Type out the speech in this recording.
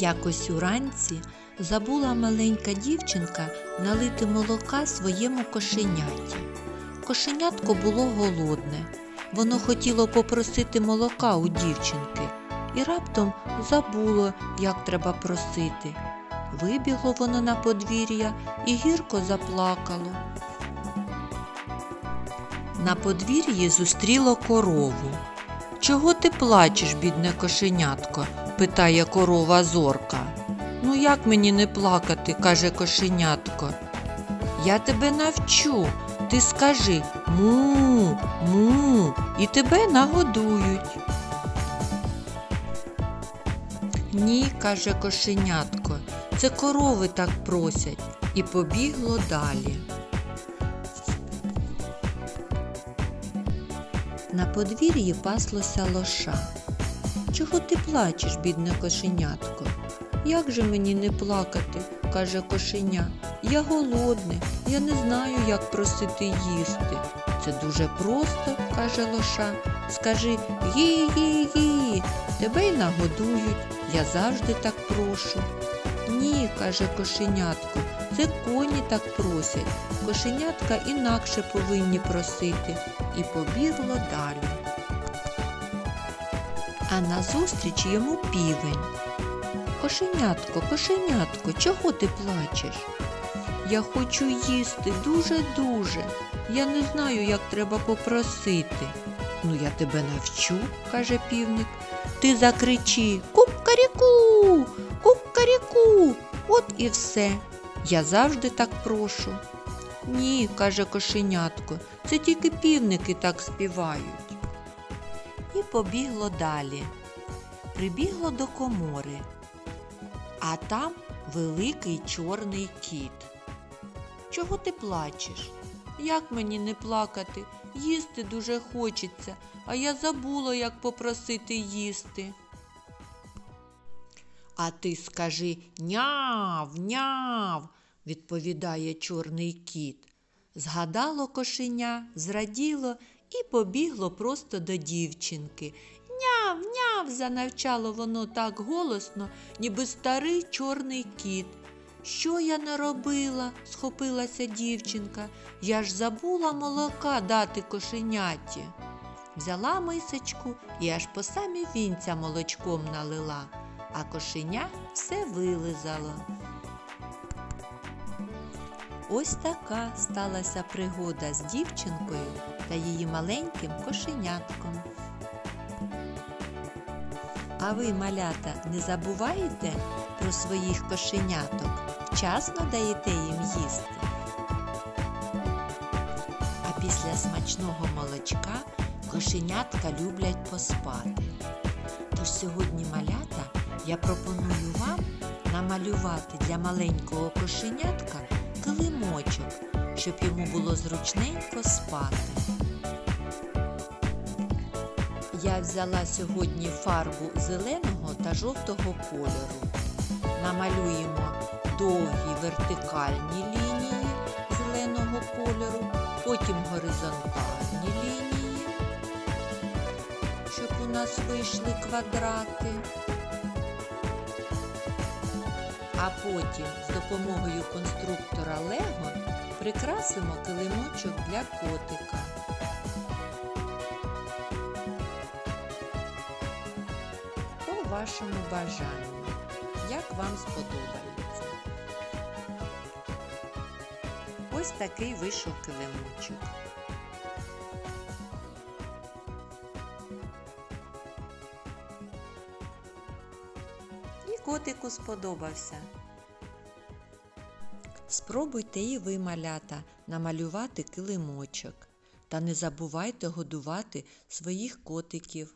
Якось уранці забула маленька дівчинка налити молока своєму кошеняті. Кошенятко було голодне. Воно хотіло попросити молока у дівчинки і раптом забуло, як треба просити. Вибігло воно на подвір'я і гірко заплакало. На подвір'ї зустріло корову. Чого ти плачеш, бідне кошенятко? Питає корова зорка. Ну як мені не плакати, каже кошенятко. Я тебе навчу. Ти скажи му, му, і тебе нагодують. Ні, каже кошенятко, це корови так просять, і побігло далі. На подвір'ї паслося лоша. Чого ти плачеш, бідне кошенятко? Як же мені не плакати, каже кошеня. Я голодне, я не знаю, як просити їсти. Це дуже просто, каже лоша. Скажи гі-гі-гі, тебе й нагодують, я завжди так прошу. Ні, каже кошенятко, це коні так просять. Кошенятка інакше повинні просити. І побігло далі. А назустріч йому півень. Кошенятко, кошенятко, чого ти плачеш? Я хочу їсти дуже-дуже. Я не знаю, як треба попросити. Ну, я тебе навчу, каже півник. Ти закричи Куп-каріку, куп-каріку. От і все. Я завжди так прошу. Ні, каже кошенятко, це тільки півники так співають. І побігло далі. Прибігло до комори, а там великий чорний кіт. Чого ти плачеш? Як мені не плакати? Їсти дуже хочеться, а я забула, як попросити їсти. А ти скажи няв, няв, відповідає чорний кіт. Згадало кошеня, зраділо і побігло просто до дівчинки. Няв, няв, занавчало воно так голосно, ніби старий чорний кіт. Що я наробила? схопилася дівчинка. Я ж забула молока дати кошеняті. Взяла мисочку і аж по самі вінця молочком налила, а кошеня все вилизало. Ось така сталася пригода з дівчинкою та її маленьким кошенятком. А ви, малята, не забувайте про своїх кошеняток, вчасно даєте їм їсти. А після смачного молочка кошенятка люблять поспати. Тож сьогодні, малята, я пропоную вам намалювати для маленького кошенятка килимочок, щоб йому було зручненько спати. Я взяла сьогодні фарбу зеленого та жовтого кольору. Намалюємо довгі вертикальні лінії зеленого кольору, потім горизонтальні лінії, щоб у нас вийшли квадрати. А потім з допомогою конструктора Лего прикрасимо килимочок для котика. По вашому бажанню, як вам сподобається. Ось такий вийшов килимочок. Котику сподобався. Спробуйте і ви, малята, намалювати килимочок. Та не забувайте годувати своїх котиків.